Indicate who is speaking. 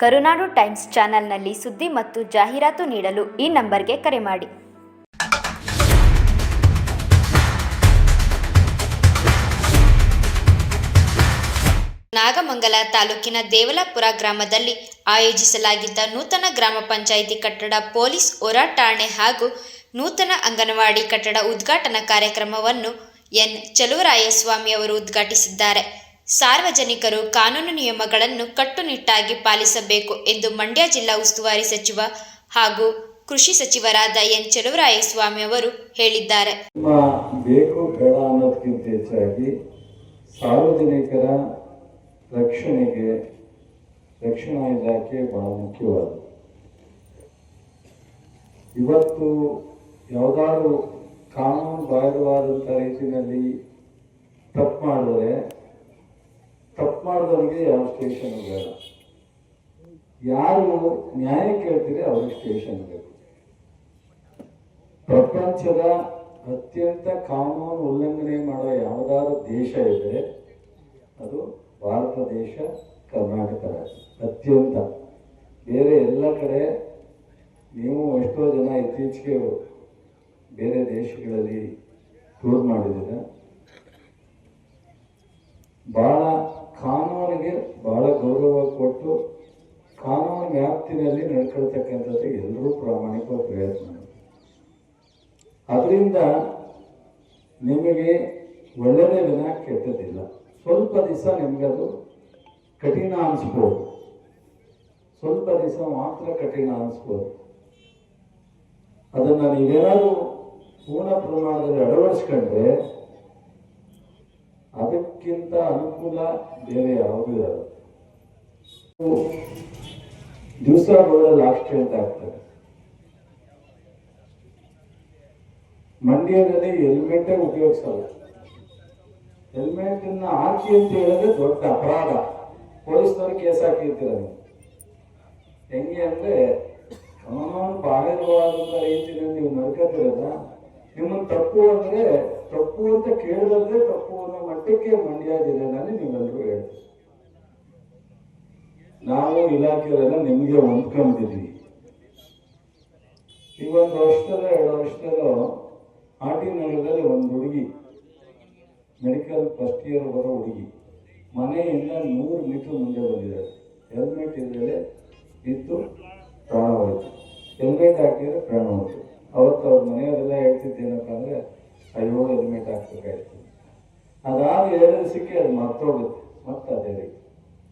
Speaker 1: ಕರುನಾಡು times ಚಾನೆಲ್ನಲ್ಲಿ ಸುದ್ದಿ ಮತ್ತು ಜಾಹೀರಾತು ನೀಡಲು ಈ ನಂಬರ್ಗೆ ಕರೆ ಮಾಡಿ. ನಾಗಮಂಗಲ ತಾಲೂಕಿನ ದೇವಲಾಪುರ ಗ್ರಾಮದಲ್ಲಿ ಆಯೋಜಿಸಲಾಗಿದ್ದ ನೂತನ ಗ್ರಾಮ ಪಂಚಾಯಿತಿ ಕಟ್ಟಡ ಪೊಲೀಸ್ ಹೋರಾಟಾಣೆ ಹಾಗೂ ನೂತನ ಅಂಗನವಾಡಿ ಕಟ್ಟಡ ಉದ್ಘಾಟನಾ ಕಾರ್ಯಕ್ರಮವನ್ನು ಎನ್ ಚಲುವರಾಯಸ್ವಾಮಿ ಅವರು ಉದ್ಘಾಟಿಸಿದ್ದಾರೆ. ಸಾರ್ವಜನಿಕರು ಕಾನೂನು ನಿಯಮಗಳನ್ನು ಕಟ್ಟುನಿಟ್ಟಾಗಿ ಪಾಲಿಸಬೇಕು ಎಂದು ಮಂಡ್ಯ ಜಿಲ್ಲಾ ಉಸ್ತುವಾರಿ ಸಚಿವ ಹಾಗೂ ಕೃಷಿ ಸಚಿವರಾದ ಎನ್ ಚಲುವರಾಯಸ್ವಾಮಿ ಅವರು ಹೇಳಿದ್ದಾರೆ.
Speaker 2: ಬೇಕು ಬೇಡ ಅನ್ನೋದಕ್ಕಿಂತ ಹೆಚ್ಚಾಗಿ ಸಾರ್ವಜನಿಕರ ರಕ್ಷಣೆಗೆ, ರಕ್ಷಣಾ ಇಲಾಖೆ ಬಹಳ ಮುಖ್ಯವಾದ ಇವತ್ತು ಯಾವುದಾದ್ರು ಕಾನೂನು ಬಾಹಿರವಾದಂಥ ರೀತಿಯಲ್ಲಿ ತಪ್ಪು ಮಾಡಿದ್ರೆ ಮಾಡಿದವರಿಗೆ ಯಾವ ಸ್ಟೇಷನ್ ಬೇಡ ಯಾರು ನ್ಯಾಯ ಕೇಳ್ತೀರಿ ಅವ್ರಿಗೆ ಸ್ಟೇಷನ್ ಬೇಕು ಪ್ರಪಂಚದ ಅತ್ಯಂತ ಕಾನೂನು ಉಲ್ಲಂಘನೆ ಮಾಡೋ ಯಾವುದಾದ್ರು ದೇಶ ಇದೆ, ಅದು ಭಾರತ ದೇಶ, ಕರ್ನಾಟಕ ರಾಜ್ಯ, ಅತ್ಯಂತ. ಬೇರೆ ಎಲ್ಲ ಕಡೆ ನೀವು ಎಷ್ಟೋ ಜನ ಇತ್ತೀಚೆಗೆ ಬೇರೆ ದೇಶಗಳಲ್ಲಿ ಟೂರ್ ಮಾಡಿದ್ದೀರ. ಭಾಳ ಕೊಟ್ಟು ಕಾನೂನು ವ್ಯಾಪ್ತಿನಲ್ಲಿ ನಡ್ಕೊಳ್ತಕ್ಕಂಥದ್ದು ಎಲ್ಲರೂ ಪ್ರಾಮಾಣಿಕ ಪ್ರಯತ್ನ. ಅದರಿಂದ ನಿಮಗೆ ಒಳ್ಳೆಯದೇ ದಿನ ಕೆಟ್ಟದಿಲ್ಲ. ಸ್ವಲ್ಪ ದಿವಸ ನಿಮಗದು ಕಠಿಣ ಅನಿಸ್ಬೋದು. ಸ್ವಲ್ಪ ದಿವಸ ಮಾತ್ರ ಕಠಿಣ ಅನಿಸ್ಬೋದು. ಅದನ್ನು ನೀವೇನಾದರೂ ಪೂರ್ಣ ಪ್ರಮಾಣದಲ್ಲಿ ಅಳವಡಿಸ್ಕೊಂಡ್ರೆ ಅದಕ್ಕಿಂತ ಅನುಕೂಲ ಬೇರೆ ಯಾವುದೂ ಇರಲ್ಲ ದಿವಸ ರೋಡಲ್ಲಿ ಅಂತ ಆಗ್ತದೆ. ಮಂಡ್ಯದಲ್ಲಿ ಹೆಲ್ಮೆಟ್ ಉಪಯೋಗಿಸಲ್ಲ. ಹೆಲ್ಮೆಟ್ ಹಾಕಿ ಅಂತ ಹೇಳಿದ್ರೆ ದೊಡ್ಡ ಅಪರಾಧ. ಪೊಲೀಸ್ನವ್ರು ಕೇಸ್ ಹಾಕಿರ್ತೀರ ಹೆಂಗೆ ಅಂದ್ರೆ ಕಾನೂನು ಬಾಹಿರವಾದಂತ ರೀತಿಯಲ್ಲಿ ನೀವು ನಡ್ಕೋತಿರಲ್ಲ ನಿಮ್ಮ ತಪ್ಪು ಅಂದ್ರೆ ತಪ್ಪು ಅಂತ ಕೇಳಿದ್ರೆ ತಪ್ಪು ಅನ್ನೋ ಮಟ್ಟಕ್ಕೆ ಮಂಡ್ಯ ಜಿಲ್ಲೆನಲ್ಲಿ ನೀವೆಲ್ಲರೂ ಹೇಳ್ತೀರಿ. ನಾವು ಇಲಾಖೆಯವರೆಲ್ಲ ನಿಮಗೆ ಹೊಂದ್ಕೊಂಡಿದ್ದೀವಿ. ಈ ಒಂದು ವರ್ಷದ ಎರಡು ವರ್ಷದಲ್ಲೋ ಆಟಿ ನಗರದಲ್ಲಿ ಒಂದು ಹುಡುಗಿ ಮೆಡಿಕಲ್ ಫಸ್ಟ್ ಇಯರ್ ಬರೋ ಹುಡುಗಿ, ಮನೆಯಿಂದ ನೂರು ಮೀಟರ್ ಮುಂದೆ ಬಂದಿದ್ದಾರೆ ಹೆಲ್ಮೆಟ್ ಇದ್ದರೆ ಇದ್ದು ಪ್ರಾಣ ಹೋಯಿತು. ಹೆಲ್ಮೆಟ್ ಹಾಕಿದರೆ ಪ್ರಾಣ ಹೋಯಿತು. ಅವತ್ತು ಅವ್ರ ಮನೆಯವರೆಲ್ಲ ಹೇಳ್ತಿದ್ದೇನಪ್ಪ ಅಂದರೆ, ಅಯ್ಯೋ ಹೆಲ್ಮೆಟ್ ಹಾಕ್ಬೇಕಾಯ್ತು. ಅದಾದ ಎರಡು ಸಿಕ್ಕಿ ಅದು ಮರ್ತೋಗುತ್ತೆ. ಮತ್ತೆ ಅದೇ ರೀತಿ.